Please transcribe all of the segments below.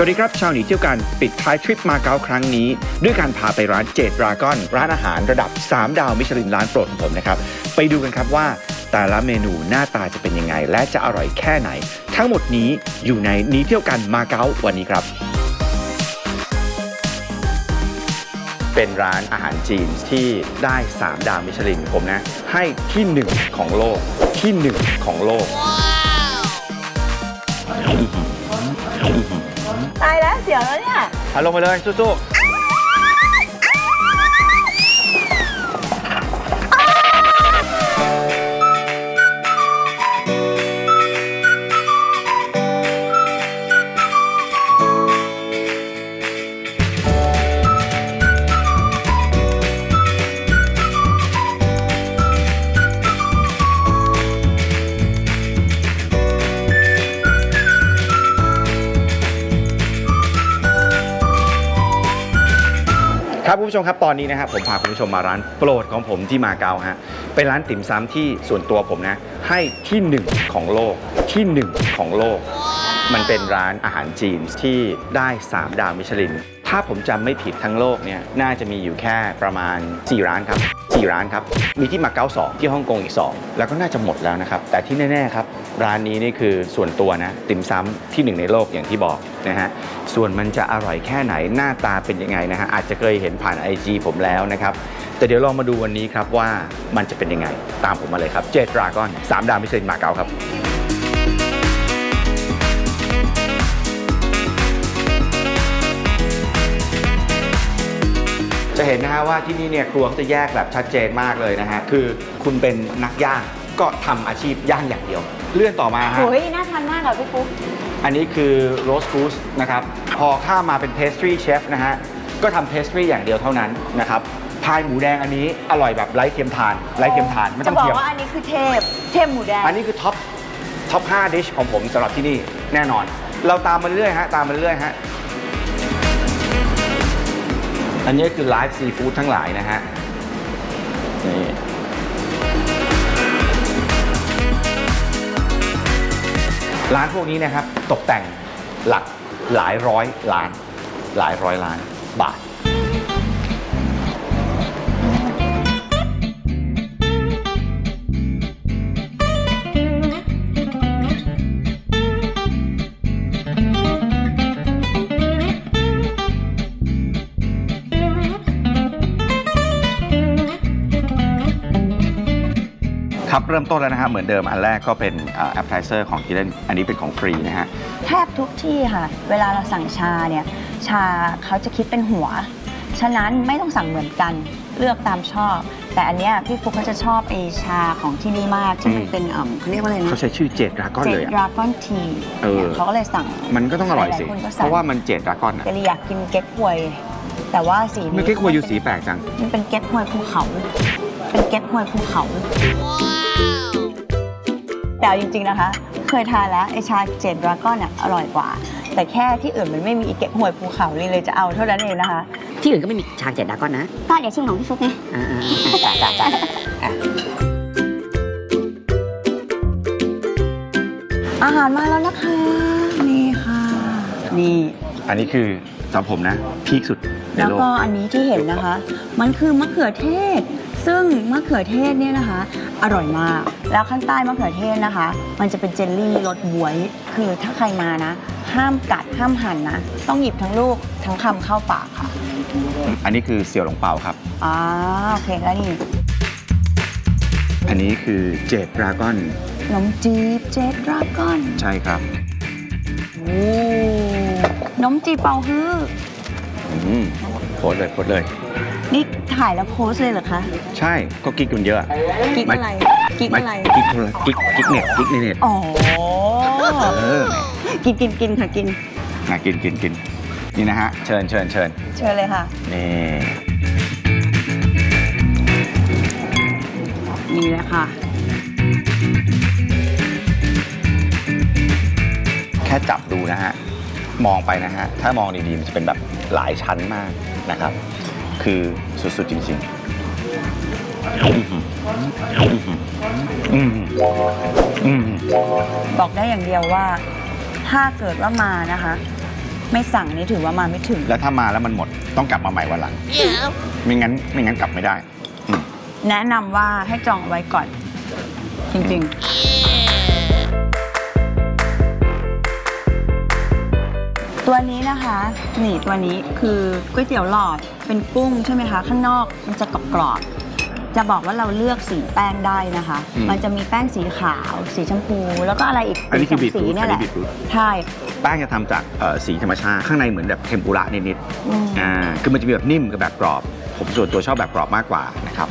สวัสดีครับชาวหนีเที่ยวกันปิดท้ายทริปมาเก๊าครั้งนี้ ด้วยการพาไปร้านเจดดราก้อนร้านอาหารระดับ 3 ดาวมิชลินร้านโปรดของผมนะครับ ไปดูกันครับว่าแต่ละเมนูหน้าตาจะเป็นยังไง และจะอร่อยแค่ไหน ทั้งหมดนี้อยู่ในหนีเที่ยวกันมาเก๊าวันนี้ครับ เป็นร้านอาหารจีนที่ได้ 3 ดาวมิชลินผมนะ ให้ที่ 1 ของโลกที่ 1 ของโลก ตายแล้วเสียวแล้วเนี่ย เอาลงไปเลยสู้ๆ คุณผู้ชมครับตอนนี้นะครับผมพาคุณผู้ชมมาร้านโปรดของผมที่มาเก๊าฮะเป็นร้านติ่มซำที่ส่วนตัวผมนะ ให้ที่หนึ่งของโลกที่หนึ่งของโลก มันเป็นร้านอาหารจีนที่ได้ 3 ดาวมิชลิน ถ้าผมจำไม่ผิดทั้งโลกเนี่ยน่าจะมีอยู่แค่ประมาณ 4 ร้านครับ 4 ร้านครับ มีที่มาเก๊า2ที่ฮ่องกงอีก 2 แล้วก็น่าจะหมดแล้วนะครับ แต่ที่แน่ ๆ ครับ ร้านนี้นี่คือส่วนตัวนะ ติ่มซ้ำที่หนึ่งในโลกอย่างที่บอกนะฮะ ส่วนมันจะอร่อยแค่ไหนหน้าตาเป็นยังไงนะฮะ อาจจะเคยเห็นผ่าน IG ผมแล้วนะครับ แต่เดี๋ยวลองมาดูวันนี้ครับว่ามันจะเป็นยังไง ตามผมมาเลยครับ เจดรากอน3ดาวมิชลินมาเก๊าครับ จะเห็นนะฮะว่าที่นี่เนี่ยครัวเขาจะแยกแบบชัดเจนมากเลยนะฮะ คือคุณเป็นนักย่างก็ทำอาชีพย่างอย่างเดียว เลื่อนต่อมาฮะ โอ้ยน่าทานมากอะพี่ปุ๊กอันนี้คือโรสกูสนะครับ พอข้ามมาเป็นเพสตรีเชฟนะฮะ ก็ทำเพสตรีอย่างเดียวเท่านั้นนะครับ พายหมูแดงอันนี้อร่อยแบบไร้เทียมทาน ไร้เทียมทานไม่จะต้องบอกเทียม ว่าอันนี้คือเทพ เทพหมูแดงอันนี้คือท็อปท็อป5ดิชของผมสำหรับที่นี่แน่นอน เราตามมาเรื่อยฮะตามมาเรื่อยฮะ อันนี้คือไลฟ์ซีฟู้ดทั้งหลายนะฮะนี่ร้านพวกนี้นะครับ ตกแต่งหลักหลายร้อยล้าน หลายร้อยล้านบาท เริ่มต้นแล้วนะฮะเหมือนเดิมอันแรกก็เป็นแอปเ i ิเซอร์ของกิเลนอันนี้เป็นของฟรีนะฮะแทบทุกที่ค่ะ เวลาเราสั่งชาเนี่ยชาเขาจะคิดเป็นหัว ฉะนั้นไม่ต้องสั่งเหมือนกันเลือกตามชอบ แต่อันเนี้ยพี่ฟุกเขาจะชอบเอชาของที่นี่มากที่มันอืมเป็นเอ่อเขาเรียกว่าอะไรนะเขาใช้ชื่อเจดดราก้อนเจเลดยอะดราก้อนทีเออ เขาก็เลยสั่ง มันก็ต้องอร่อยสิ หลายๆคนก็สั่ง เพราะว่ามันเจดดราก้อนอะเจลีอยากกินเก๊กฮวย แต่ว่าสีนี้เมื่อกี้ควรอยู่สีแปลกจัง มันเป็นเก๊กฮวยภูเขา เป็นเก๊กฮวยภูเขา แต่เอาจริงๆนะคะ เคยทานแล้วไอชาเจดดราก้อนอะอร่อยกว่า แต่แค่ที่อื่นมันไม่มีอีเก๊กฮวยภูเขาเลยเลยจะเอาเท่านั้นเองนะคะที่อื่นก็ไม่มีชาเจ็ดดรากอนนะก็เดี๋ยวชิมของพี่ฟุกไงอ่าๆจ้าจ้าจ้าอาหารมาแล้วนะคะนี่ค่ะนี่ อันนี้คือสำหรับผมนะพีคสุดในแล้วโลก ก็อันนี้ที่เห็นนะคะ มันคือมะเขือเทศ ซึ่งมะเขือเทศเนี่ยนะคะ อร่อยมาก แล้วข้างใต้มะเขือเทศนะคะ มันจะเป็นเจลลี่รสบวย คือถ้าใครมานะ ห้ามกัดห้ามหั่นนะ ต้องหยิบทั้งลูกทั้งคำเข้าปากค่ะ อันนี้คือเสี่ยวหลงเปาครับอ่าโอเคแล้วนี่อันนี้คือเจดดราก้อนขนมจีบเจดดราก้อนใช่ครับโอ้ขนมจีบเป่าฮื้ออืมโพสต์เลยโพสต์เลย นี่ ถ่ายแล้วโพสต์เลยเหรอคะ ใช่ก็กิ๊กกันเยอะกิ๊กไม่อะไร กิ๊กไม่อะไร กิ๊กคนละกิ๊กกิ๊กเน็ตกิ๊กในเน็ตอ๋อเออกินกินกินค่ะกินมากินกินกินนี่นะฮะ เชิญเชิญเชิญเชิญเลยค่ะ นี่นี่แหละค่ะ แค่จับดูนะฮะ มองไปนะฮะ ถ้ามองดีๆ มันจะเป็นแบบหลายชั้นมากนะครับ คือสุดๆจริงๆอื้อหืออื้อหืออื้อหืออื้อหือบอกได้อย่างเดียวว่า ถ้าเกิดว่ามานะคะ ไม่สั่งนี่ถือว่ามาไม่ถึง แล้วถ้ามาแล้วมันหมดต้องกลับมาใหม่วันหลังไม่งั้นไม่งั้นกลับไม่ได้อืมแนะนำว่าให้จองเอาไว้ก่อน จริงๆ ตัวนี้นะคะ นี่ตัวนี้คือก๋วยเตี๋ยวหลอดเป็นกุ้งใช่ไหมคะ ข้างนอกมันจะกรอบๆจะบอกว่าเราเลือกสีแป้งได้นะคะมันจะมีแป้งสีขาว สีชมพู แล้วก็อะไรอีกอันนี้คือบีสีทรูทเนี่ยอันแหนี้ละบีทรูทใช่แป้งจะทำจากเอ่อสีธรรมชาติข้างในเหมือนแบบเทมปุระนิดอืม ๆอ่าคือมันจะมีแบบนิ่มกับแบบกรอบ ผมส่วนตัวชอบแบบกรอบมากกว่านะครับ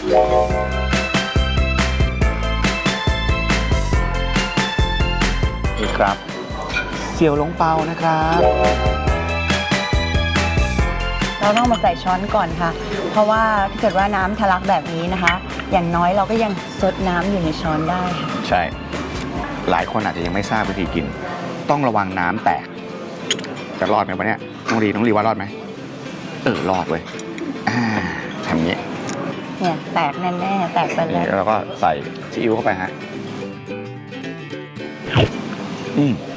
นี่ครับ เสี่ยวหลงเปานะครับ เราต้องมาใส่ช้อนก่อนค่ะ เพราะว่าถ้าเกิดว่าน้ำทะลักแบบนี้นะคะ อย่างน้อยเราก็ยังซดน้ำอยู่ในช้อนได้ค่ะใช่ หลายคนอาจจะยังไม่ทราบวิธีกิน ต้องระวังน้ำแตก จะรอดไหมวะเนี่ยน้องรีน้องรีว่ารอดไหมเออรอดเว้ยอ่าทำอย่างนี้เนี่ยแตกแน่ๆแตกไปนี่แล้วแล้วเราก็ใส่ซีอิ๊วเข้าไปฮะอืมอืมอื้อหือ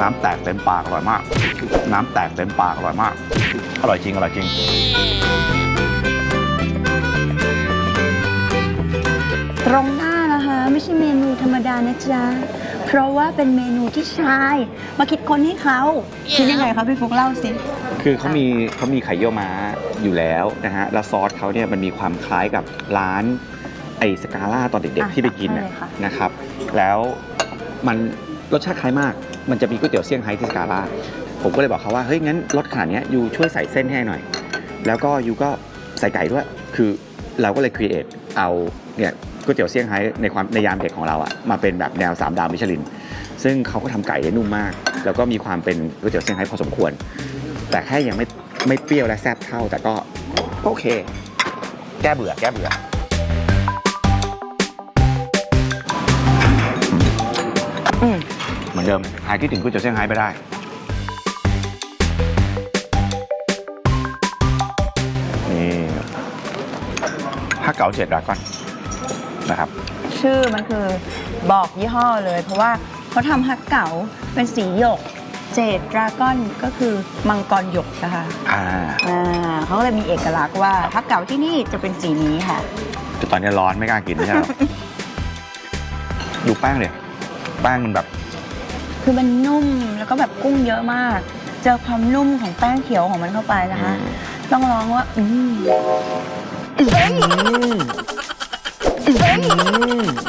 น้ำแตกเต็มปากอร่อยมาก น้ำแตกเต็มปากอร่อยมาก อร่อยจริง อร่อยจริง ตรงหน้านะคะ ไม่ใช่เมนูธรรมดานะจ๊ะ เพราะว่าเป็นเมนูที่ชาย มาคิดคนให้เขาคิดยังไงคะพี่ฟุกเล่าสิ คือเขามีเขามีไข่เยี่ยวม้าอยู่แล้วนะฮะ แล้วซอสเขาเนี่ยมันมีความคล้ายกับร้าน ไอสกาล่าตอนเด็กอะๆที่ไปกินใช่น่ะเลยค่ะ นะครับ แล้วมันรสชาติคล้ายมาก มันจะมีก๋วยเตี๋ยวเซี่ยงไฮ้ที่สกาล่าผมก็เลยบอกเขาว่าเฮ้ยงั้นรสขนาดเนี้ยยูช่วยใส่เส้นให้หน่อย แล้วก็ยูก็ใส่ไก่ด้วย คือเราก็เลยครีเอทเอาเนี่ยก๋วยเตี๋ยวเซี่ยงไฮ้ในความในยามเด็กของเราอะมาเป็นแบบแนว3ดาวมิชลิน ซึ่งเขาก็ทำไก่ได้นุ่มมาก แล้วก็มีความเป็นก๋วยเตี๋ยวเซี่ยงไฮ้พอสมควร แต่แค่ยังไม่ไม่เปรี้ยวและแซ่บเท่า แต่ก็ก็โอเค แก้เบื่อแก้เบื่อ เหมือนเดิม หายคิดถึงก๋วยเตี๋ยวเซี่ยงไฮ้ไปได้ นี่ผ้าเก๋าเจ็ดดราก้อนนะครับ ชื่อมันคือบอกยี่ห้อเลย เพราะว่าเขาทำฮักเก๋าเป็นสีหยก เจดดราก้อนก็คือมังกรหยกนะคะอ่า อ่าเขาก็เลยมีเอกลักษณ์ว่าฮักเก๋าที่นี่จะเป็นสีนี้ค่ะ แต่ตอนนี้ร้อนไม่กล้ากินไม่ใช่หรอดูแป้งเลย แป้งมันแบบ คือมันนุ่มแล้วก็แบบกุ้งเยอะมาก เจอความนุ่มของแป้งเขียวของมันเข้าไปนะคะ ต้องร้องว่า อืมอืม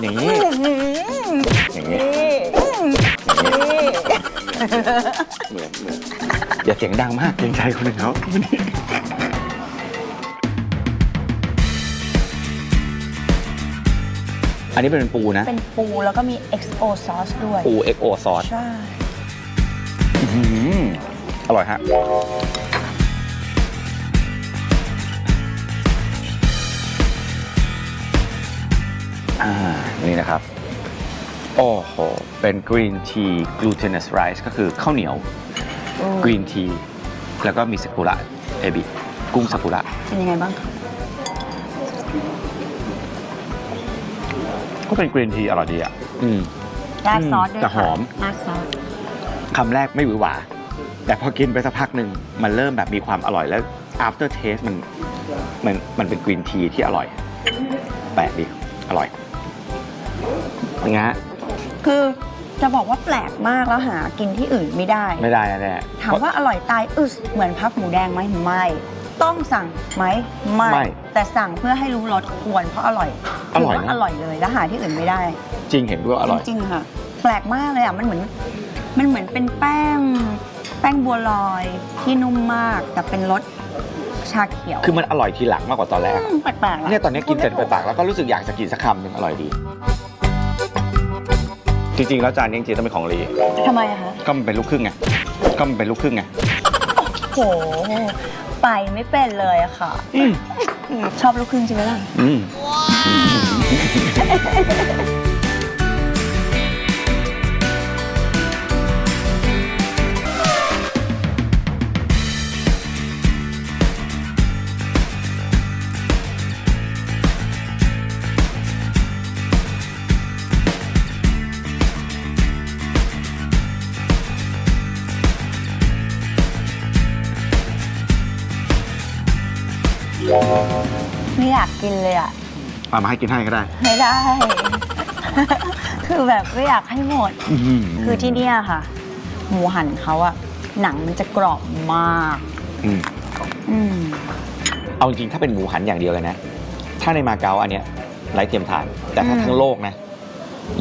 อย่างนี้ อย่างนี้เหมือนเหมือนอย่าเสียงดังมากเกรงใจคนอื่นเขา อันนี้เป็นปูนะ เป็นปูแล้วก็มี XO ซอสด้วย ปู XO ซอสใช่ อร่อยฮะ อ่า นี่นะครับ โอ้โห เป็นกรีนทีกลูเทนัสไรซ์ก็คือข้าวเหนียวกรีนทีแล้วก็มีซากุระเอบิ กุ้งซากุระ เป็นยังไงบ้างคะ ก็เป็นกรีนทีอร่อยดีอะอืม ราดซอสด้วยแต่หค่ะอมราดซอสคำแรกไม่หวือหวา แต่พอกินไปสักพักหนึ่งมันเริ่มแบบมีความอร่อยแล้ว after taste มันมันมันเป็นกรีนทีที่อร่อย แปลกดีอร่อยอย่างเงี้ยคือจะบอกว่าแปลกมากแล้วหากินที่อื่นไม่ได้ ไม่ได้แน่ๆถามว่าอร่อยตายอึสเหมือนพับหมูแดงไหมไม่ ต้องสั่งไหมไม่ไม่แต่สั่งเพื่อให้รู้รสควรเพราะอร่อยอร่อยถืว่านะอร่อยเลยแล้วหาที่อื่นไม่ได้ จริงเห็นด้วยอร่อย จริงๆค่ะ แปลกมากเลยอะมันเหมือน มันเหมือนเป็นแป้ง แป้งบัวลอยที่นุ่มมาก แต่เป็นรสชาเขียวคือมันอร่อยทีหลังมากกว่าตอนแรกอืมแปลกๆะเนี่ยตอนนี้กินเสร็จไปปากแล้วก็รู้สึกอยากจะกินสักคำหนึ่งอร่อยดี จริงๆแล้วจานนี้จริงๆต้องเป็นของลีทำไมอะคะก็มันเป็นลูกครึ่งไงก็มันเป็นลูกครึ่งไง โห ไปไม่เป็นเลยอะค่ะอืมชอบลูกครึ่งใช่ไหมล่ะ อืม กินเลยอะเอามาให้กินให้ก็ได้ ไม่ได้ คือแบบไม่อยากให้หมด อื้อหืคือที่เนี่ยค่ะ หมูหันเขาอะหนังมันจะกรอบมาก อืมอืมเอาจริงๆถ้าเป็นหมูหันอย่างเดียวเลยนะ ถ้าในมาเก๊าอันเนี้ยไร้เทียมทาน แต่ถ้าอืมทั้งโลกนะ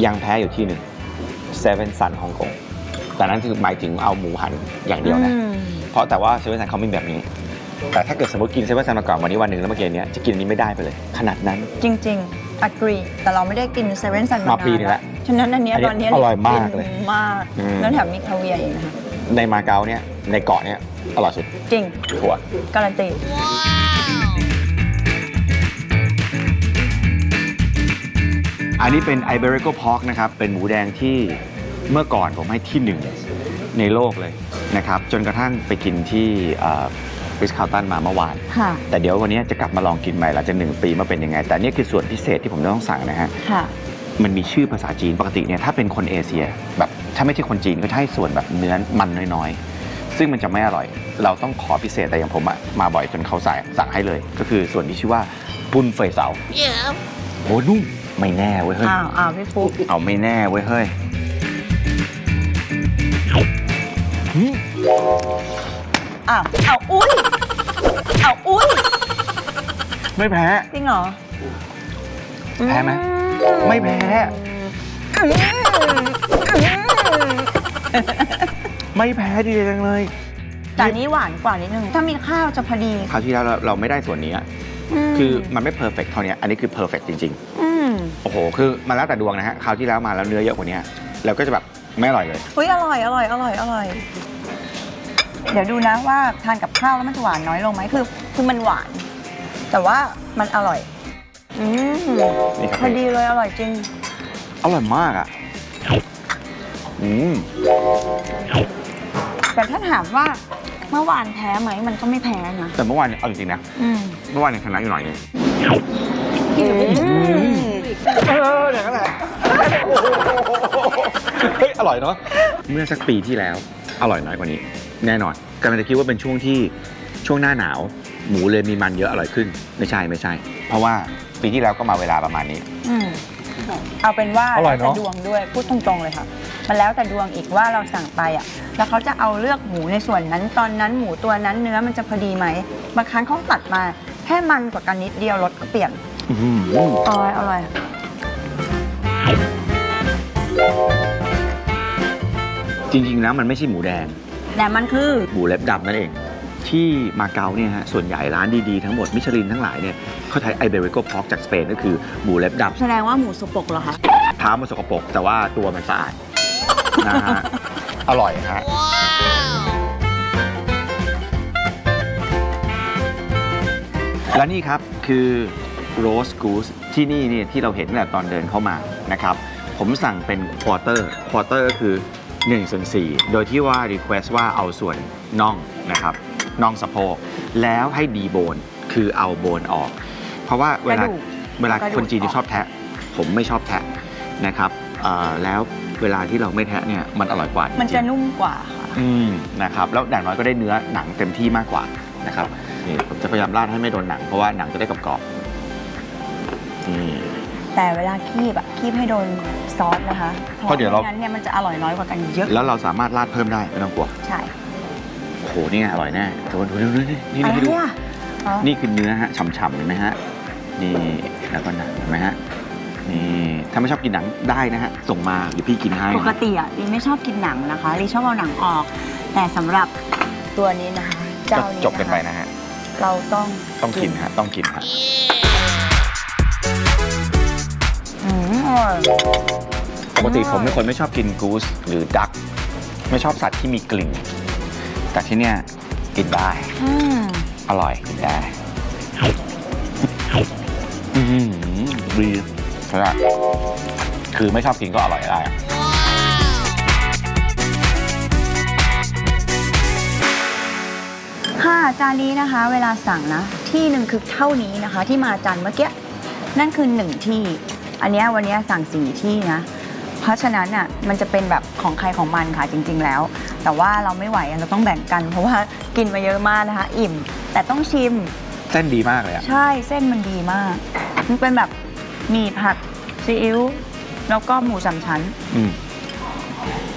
ยังแพ้อยู่ที่หนึ่งเซเว่นซันฮ่องกงแต่นั้นคือหมายถึงเอาหมูหันอย่างเดียวนะ อืมเพราะแต่ว่าเซเว่นซันเขาไม่มีแบบนี้ แต่ถ้าเกิดสมมติกินเซเว่นซันมาก่อนวันนี้วันหนึ่งแล้วเมื่อกี้เนี้ยจะกินอันนี้ไม่ได้ไปเลย ขนาดนั้น จริงๆ agree แต่เราไม่ได้กินเซเว่นซันมาปีนึงละฉะนั้นอันเนี้ยอันเนี้ตอยนเนี้ยอร่อยมากเลยนมากอืม แล้วแถมมีคาเวียร์อีกนะคะในมาเก๊าเนี่ยในเกาะเนี่ยอร่อยสุดจริง ถั่ว การันตี อันนี้เป็น Iberico Pork นะครับ เป็นหมูแดงที่เมื่อก่อนผมให้ที่หนึ่งในโลกเลยนะครับ จนกระทั่งไปกินที่ ริสคา l ตันมาเมื่อวาน ค่ะ แต่เดี๋ยววันนี้จะกลับมาลองกินใหม่หลังจากหนึ่งปีมาเป็นยังไง แต่นี่คือส่วนพิเศษที่ผมต้องสั่งนะฮะ ค่ะ มันมีชื่อภาษาจีนปกติเนี่ยถ้าเป็นคนเอเชียแบบถ้าไม่ใช่คนจีนก็จะให้ส่วนแบบเนื้อมันน้อยๆ ซึ่งมันจะไม่อร่อย เราต้องขอพิเศษแต่อย่างผมอะมาบ่อยจนเขาสั่งสั่งให้เลย ก็คือส่วนที่ชื่อว่าปุ้นเฟยเสาโอ้นุ่มไม่แน่เว้ยเฮ้ย อ้าวอ้าวพี่ฟุ๊กเอาไม่แน่เว้ยเฮ้ยหืมอ้าวอ้าวอุ้ย อ้าวอุ้ยไม่แพ้ จริงเหรอแพ้ไหมไม่แพ้อืมอืมไม่แพ้ดีจังเลย แต่อันนี้หวานกว่านิดนึง ถ้ามีข้าวจะพอดี คราวที่แล้วเราเราไม่ได้ส่วนนี้อะมคือมันไม่เพอร์เฟกเท่านี้อันนี้คือเพอร์เฟกจริงอืมๆโอ้โห คือมันแล้วแต่ดวงนะฮะ คราวที่แล้วมาแล้วเนื้อเยอะกว่านี้แล้วก็จะแบบไม่อร่อยเลยเฮ้ยอร่อยอร่อยอร่อยอร่อย เดี๋ยวดูนะว่าทานกับข้าวแล้วมันจะหวานน้อยลงไหมคือคือมันหวาน แต่ว่ามันอร่อย อืมนี่ครับ พอดีเลยอร่อยจริง อร่อยมากอะ อืม แต่ถ้าถามว่าเมื่อวานแพ้ไหมมันก็ไม่แพ้นะแต่เมื่อวานเนี่ยเอาจริงๆนะ อืมเมื่อวานเนี่ยชนะอยู่หน่อยนึงอืมเอออย่างนั้นแหละเฮ้ย อร่อยเนาะ เมื่อสักปีที่แล้ว อร่อยน้อยกว่านี้ แน่นอนกำลังจะคิดว่าเป็นช่วงที่ช่วงหน้าหนาว หมูเลยมีมันเยอะอร่อยขึ้น ไม่ใช่ไม่ใช่ เพราะว่าปีที่แล้วก็มาเวลาประมาณนี้ อืมเอาเป็นว่าอร่อยแล้วเนแต่อะดวงด้วยพูดตรงๆเลยค่ะ มันแล้วแต่ดวงอีกว่าเราสั่งไปอะ แล้วเขาจะเอาเลือกหมูในส่วนนั้น ตอนนั้นหมูตัวนั้นเนื้อมันจะพอดีไหมบางครั้งเขาตัดมาแค่มันกว่ากันนิดเดียวรสก็เปลี่ยนอื้อหืออร่อยอร่อย จริงๆแล้วมันไม่ใช่หมูแดง แต่มันคือ หมูเล็บดำนั่นเอง ที่มาเก๊าเนี่ยฮะส่วนใหญ่ร้านดีๆทั้งหมดมิชลินทั้งหลายเนี่ยเขาใช้ไอเบริโกพอกจากสเปนก็คือหมูเล็บดแสดงว่าหมูสปกเหรอคะำเท้ามันสกปรกแต่ว่าตัวมันสะอาดนะฮะอร่อยฮะและนี่ครับคือโรสกูสที่นี่เนี่ยที่เราเห็นตั้งแต่ตอนเดินเข้ามานะครับ ผมสั่งเป็นควอเตอร์ควอเตอร์ก็คือ 1ส่วน4โดยที่ว่า Request ว่าเอาส่วนน่องนะครับน่องสะโพกแล้วให้ดีโบนคือเอาโบนออก เพราะว่าเวลากระดูกเวลากระดูกคนจีนออกจะชอบแทะ ผมไม่ชอบแทะนะครับเอ่อแล้วเวลาที่เราไม่แทะเนี่ยมันอร่อยกว่ามันจจะริงๆ นุ่มกว่าค่ะ อืมนะครับแล้วอย่างน้อยก็ได้เนื้อหนังเต็มที่มากกว่านะครับนี่ผมจะพยายามราดให้ไม่โดนหนังเพราะว่าหนังจะได้กรอบๆนี่ แต่เวลาคีบอะคีบให้โดนซอสนะคะเพราะเดี๋ยวเรา ไม่งั้นเนี่ยมันจะอร่อยน้อยกว่ากันเยอะแล้วเราสามารถราดเพิ่มได้ไม่ต้องกลัวใช่โอ้โหนี่อร่อยแน่ดูดูดูดูนี่นี่อะไรให้ดูอะอ๋อนี่คือเนื้อฮะฉ่ำๆเห็นไหมฮะนี่แล้วก็หนังเห็นไหมฮะนี่ถ้าไม่ชอบกินหนังได้นะฮะส่งมาเดี๋ยวพี่กินให้ปกนะติอะลีไม่ชอบกินหนังนะคะลีชอบเอาหนังออก แต่สำหรับตัวนี้นะคะก็เจ้านี้จบกันไปนะคะนะฮะเราต้องต้องกินฮะต้องกินฮะ อืมอร่อยปกติผมเป็นคนไม่ชอบกินกูสหรือดัก ไม่ชอบสัตว์ที่มีกลิ่น แต่ที่เนี่ยกินได้ อืมอร่อยกินได้อือหือดีใช่ไหมคือไม่ชอบกินก็อร่อยได้อะค่ะจานนี้นะคะ เวลาสั่งนะ ที่หนึ่งคือเท่านี้นะคะ ที่มาจานเมื่อกี้นั่นคือหนึ่งที่ อันเนี้ยวันเนี้ยสั่งสี่ที่นะ เพราะฉะนั้นอะมันจะเป็นแบบของใครของมันค่ะจริง ๆ แล้ว แต่ว่าเราไม่ไหวอะเราต้องแบ่งกัน เพราะว่ากินมาเยอะมากนะคะ อิ่ม แต่ต้องชิม เส้นดีมากเลยอะใช่เส้นมันดีมาก มันเป็นแบบหมีผัดซีอิ๊วแล้วก็หมูสามชั้น อืม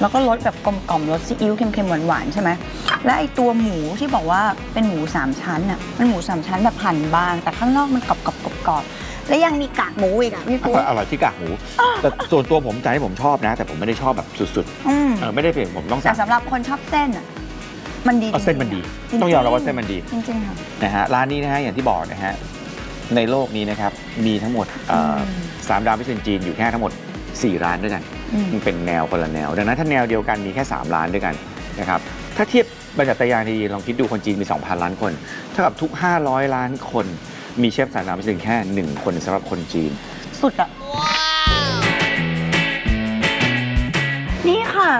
แล้วก็รสแบบกลมกล่อมรสซีอิ๊วเค็มๆหวานๆใช่ไหมและไอตัวหมูที่บอกว่าเป็นหมูสามชั้นอะมันหมูสามชั้นแบบหั่นบาง แต่ข้างนอกมันกรอบๆกรอบๆ และยังมีกากหมูอีกอะพี่ปุ๊อร่อยที่กากหมู แต่ส่วนตัวผมใจผมชอบนะ แต่ผมไม่ได้ชอบแบบสุดอืมๆเออไม่ได้เปลี่ยนผมต้องแต่สั่งสำหรับคนชอบเส้นอะมันดีเอาเส้นมันดี จริๆต้องยอมรับว่าเส้นมันดีจริงๆค่ะนะฮะร้านนี้นะฮะอย่างที่บอกนะฮะในโลกนี้นะครับมีทั้งหมดเอ่ออมสามดาวมิชลินจีนอยู่แค่ทั้งหมด 4 ร้านด้วยกัน อืม มันเป็นแนวคนละแนว ดังนั้นถ้าแนวเดียวกันมีแค่ 3 ล้านด้วยกันนะครับถ้าเทียบบรรจัตยานดีลองคิดดูคนจีนมี 2,000 ล้านคน เท่ากับทุก 500 ล้านคน มีเชฟสามดาวมิชลินแค่1คนสำหรับคนจีน สุดอะนี่ค่ะ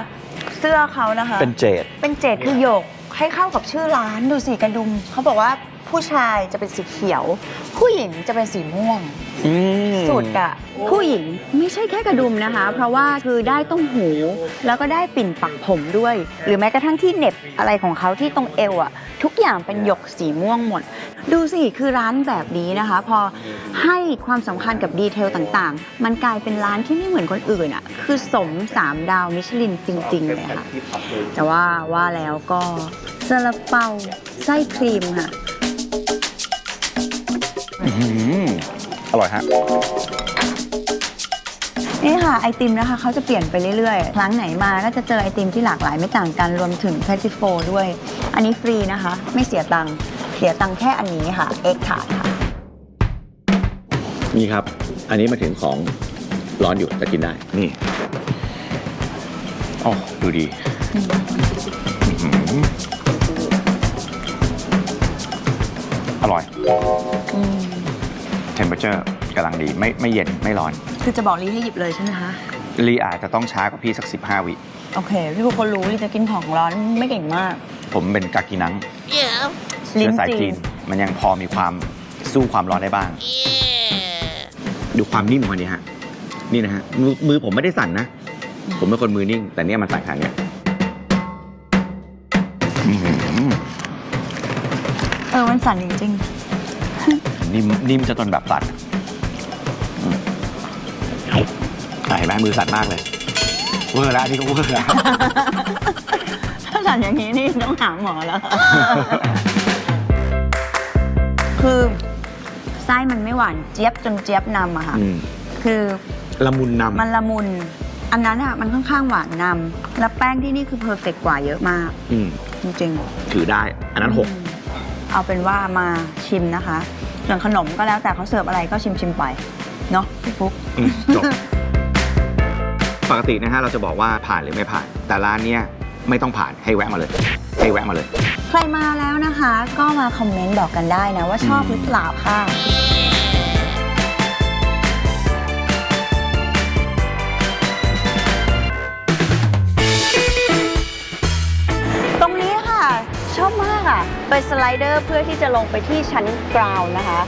เสื้อเขานะคะ เป็นเจด เป็นเจดคือหยก ให้เข้ากับชื่อร้านดูสิกระดุม เขาบอกว่า ผู้ชายจะเป็นสีเขียว ผู้หญิงจะเป็นสีม่วง อืมสุดอะผู้หญิงไม่ใช่แค่กระดุมนะคะ เพราะว่าคือได้ต้มหู แล้วก็ได้ปิ่นปักผมด้วย หรือแม้กระทั่งที่เหน็บอะไรของเขาที่ตรงเอวอะทุกอย่างเป็นหยกสีม่วงหมด ดูสิคือร้านแบบนี้นะคะ พอให้ความสำคัญกับดีเทลต่างๆ มันกลายเป็นร้านที่ไม่เหมือนคนอื่นอะคือสมสามดาวมิชลินจริงๆเลยค่ะ แต่ว่าว่าแล้วก็ซาลาเปาไส้ครีมค่ะ อื้อหืออร่อยฮะ นี่ค่ะไอติมนะคะเขาจะเปลี่ยนไปเรื่อยๆ ครั้งไหนมาก็จะเจอไอติมที่หลากหลายไม่ต่างกันรวมถึงเพติโฟด้วย อันนี้ฟรีนะคะ ไม่เสียตังค์เสียตังค์แค่อันนี้ค่ะเอ็กขาดค่ะ นี่ครับ อันนี้มาถึงของร้อนอยู่แต่กินได้ นี่อ๋อดูดีอื้อหืออร่อยอืม เทมเปอร์เจอร์กำลังดีไม่ไม่เย็นไม่ร้อน คือจะบอกลีให้หยิบเลยใช่ไหมคะ ลีอาจจะต้องช้ากว่าพี่สัก 15 วิ โอเค พี่บุคคลรู้ลีจะกินของร้อนไม่เก่งมากผมเป็นกากินังลิ้เชื้นอสายจีจีนนมันยังพอมีความสู้ความร้อนได้บ้างดูความนิ่มของมันนี้ฮะ นี่นะฮะมือมือผมไม่ได้สั่นนะ ผมเป็นคนมือนิ่ง แต่เนี่ยมันสั่นขนาดเนี้ยอื้อหือเออมันสั่นจริง นิ่มนิ่มจะจนแบบสั่นอืมอะเห็นไหมมือสั่นมากเลยเวอร์แล้วอันนี่ก็เวอร์แล้วๆถ้าสั่นอย่างนี้นี่ต้องหาหมอแล้วคือไส้มันไม่หวานเจี๊ยบจนเจี๊ยบนำอะค่ะอืมคือละมุนนมันละมุน อันนั้นอะมันค่อนข้างหวานนำแล้วแป้งที่นี่คือเพอร์เฟกกว่าเยอะมากำอืมจริงถือได้ อันๆนั้นหกอืมเอาเป็นว่ามาชิมนะคะ ส่วนขนมก็แล้วแต่เขาเสิร์ฟอะไรก็ชิมชิมๆไปเนาะพี่ฟุ๊ก อืมจบ ปกตินะฮะเราจะบอกว่าผ่านหรือไม่ผ่าน แต่ร้านเนี้ยไม่ต้องผ่านให้แวะมาเลย ให้แวะมาเลย ใครมาแล้วนะคะ ก็มาคอมเมนต์บอกกันได้นะว่าชอบหรือเปล่าค่ะ เป็นสไลเดอร์เพื่อที่จะลงไปที่ชั้นกราวน์นะคะ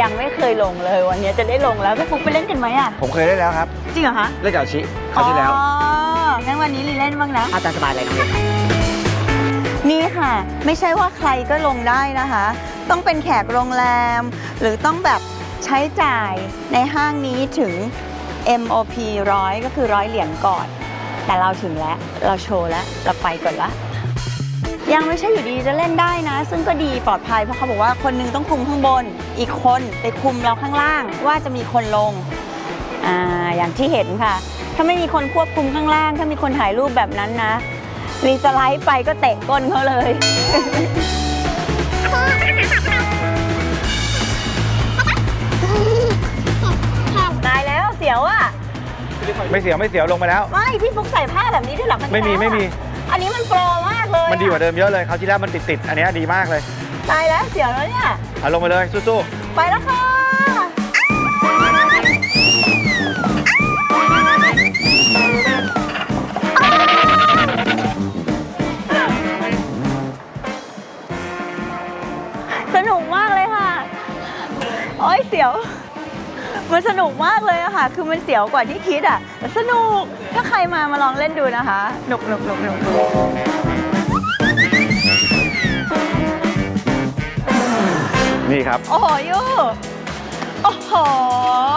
ยังไม่เคยลงเลยวันนี้จะได้ลงแล้วพี่ฟุ๊กไปเล่นกันไหมอะ ผมเคยได้แล้วครับ จริงเหรอคะเล่นกับชิคราวที่แล้วอ๋องั้นวันนี้ลีเล่นบ้างนะ อาจารย์สบายเลยน้องเล็กนี่ค่ะ ไม่ใช่ว่าใครก็ลงได้นะคะ ต้องเป็นแขกโรงแรม หรือต้องแบบใช้จ่ายในห้างนี้ถึง MOP ร้อยก็คือร้อยเหรียญก่อน แต่เราถึงแล้ว เราโชว์แล้ว เราไปก่อนละ ยังไม่ใช่อยู่ดีจะเล่นได้นะ ซึ่งก็ดีปลอดภัยเพราะเขาบอกว่าคนหนึงต้องคุมข้างบน อีกคนไปคุมเราข้างล่าง ว่าจะมีคนลงอ่าอย่างที่เห็นค่ะ ถ้าไม่มีคนควบคุมข้างล่าง ถ้ามีคนถ่ายรูปแบบนั้นนะรีสไลด์ไปก็เตะก้นเขาเลยตายแล้วเสียวอะไม่เสียวไม่เสียวลงไปแล้ว ไม่พี่ฟุกใส่ผ้าแบบนี้ด้วยเหรอครั้งไม่มีที่ไม่แล้วมีอะอันนี้มันโปรมาก เลยอะมันดีกว่าเดิมเยอะเลยคราวที่แล้วมันติดติดๆอันเนี้ยดีมากเลยตายแล้วเสียวแล้วเนี่ย เอาลงไปเลยสู้ไปแล้วค่ะ สนุกมากเลยค่ะ โอ้ยเสียว มันสนุกมากเลยอะค่ะ คือมันเสียวกว่าที่คิดอะแต่สนุก ถ้าใครมามาลองเล่นดูนะคะ หนุกหนุกหนุกหนุกหนุก นี่ครับ โอ้โหยูโอ้โห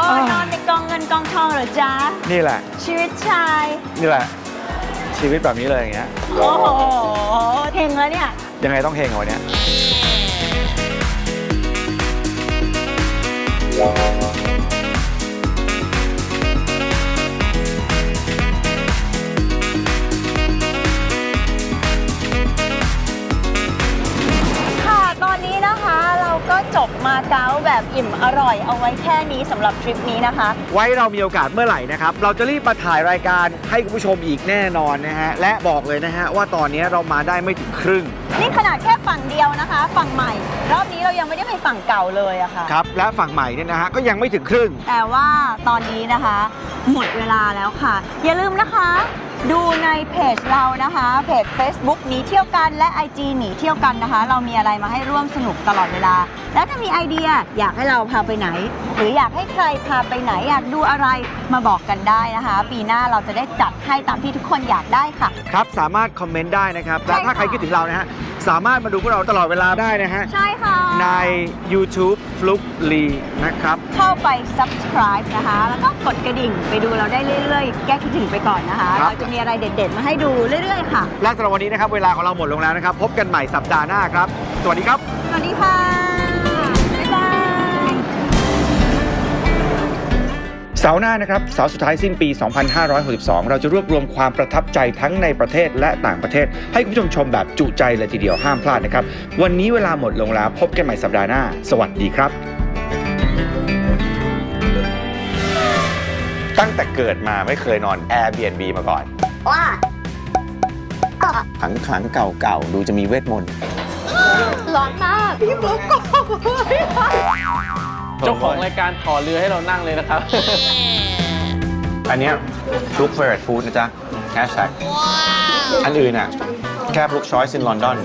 อ่านนอนในกองเงินกองทองเหรอจ๊ะ นี่แหละ ชีวิตชาย นี่แหละ ชีวิตแบบนี้เลยอย่างเงี้ย โอ้โหเฮงแล้วเนี่ย ยังไงต้องเฮงเอาวันเนี้ย อิ่มอร่อยเอาไว้แค่นี้สำหรับทริปนี้นะคะ ไว้เรามีโอกาสเมื่อไหร่นะครับ เราจะรีบมาถ่ายรายการให้คุณผู้ชมอีกแน่นอนนะฮะ และบอกเลยนะฮะว่าตอนนี้เรามาได้ไม่ถึงครึ่ง นี่ขนาดแค่ฝั่งเดียวนะคะ ฝั่งใหม่ รอบนี้เรายังไม่ได้ไปฝั่งเก่าเลยอะค่ะ ครับ และฝั่งใหม่เนี่ยนะฮะก็ยังไม่ถึงครึ่ง แต่ว่าตอนนี้นะคะ หมดเวลาแล้วค่ะ อย่าลืมนะคะ ดูในเพจเรานะคะ เพจ Facebook หนีเที่ยวกันและ IG หนีเที่ยวกันนะคะ เรามีอะไรมาให้ร่วมสนุกตลอดเวลา แล้วถ้ามีไอเดียอยากให้เราพาไปไหน หรืออยากให้ใครพาไปไหนอยากดูอะไรมาบอกกันได้นะคะ ปีหน้าเราจะได้จัดให้ตามที่ทุกคนอยากได้ค่ะ ครับ สามารถคอมเมนต์ได้นะครับ และใช่ค่ะ ถ้าใครคิดถึงเรานะฮะ สามารถมาดูพวกเราตลอดเวลาได้นะฮะ ใช่ค่ะ ใน YouTube ฟลุกลีนะครับ เข้าไป subscribe นะคะ แล้วก็กดกระดิ่งไปดูเราได้เรื่อยๆ แก้คิดถึงไปก่อนนะคะ ครับ เราจะมีอะไรเด็ดๆ มาให้ดูเรื่อยๆ ค่ะ และสำหรับวันนี้นะครับ เวลาของเราหมดลงแล้วนะครับ พบกันใหม่สัปดาห์หน้าครับ สวัสดีครับ สวัสดีค่ะ เสาร์หน้านะครับเสาร์สุดท้ายสิ้นปี 2562 เราจะรวบรวมความประทับใจทั้งในประเทศและต่างประเทศ ให้คุณผู้ชมชมแบบจุใจเลยทีเดียวห้ามพลาดนะครับ วันนี้เวลาหมดลงแล้วพบกันใหม่สัปดาห์หน้า สวัสดีครับ ตั้งแต่เกิดมาไม่เคยนอน Airbnb มาก่อน ว้าขังขังๆเก่าๆ ดูจะมีเวทมนต์ ร้อนมากเจ้าของรายการถอเรือให้เรานั่งเลยนะครับ อันเนี้ยฟลุกเฟร t ฟู้ดนะจ๊ะแฮชแท็กอันอื่นอะ แค่ฟลุกช้อยส์ in London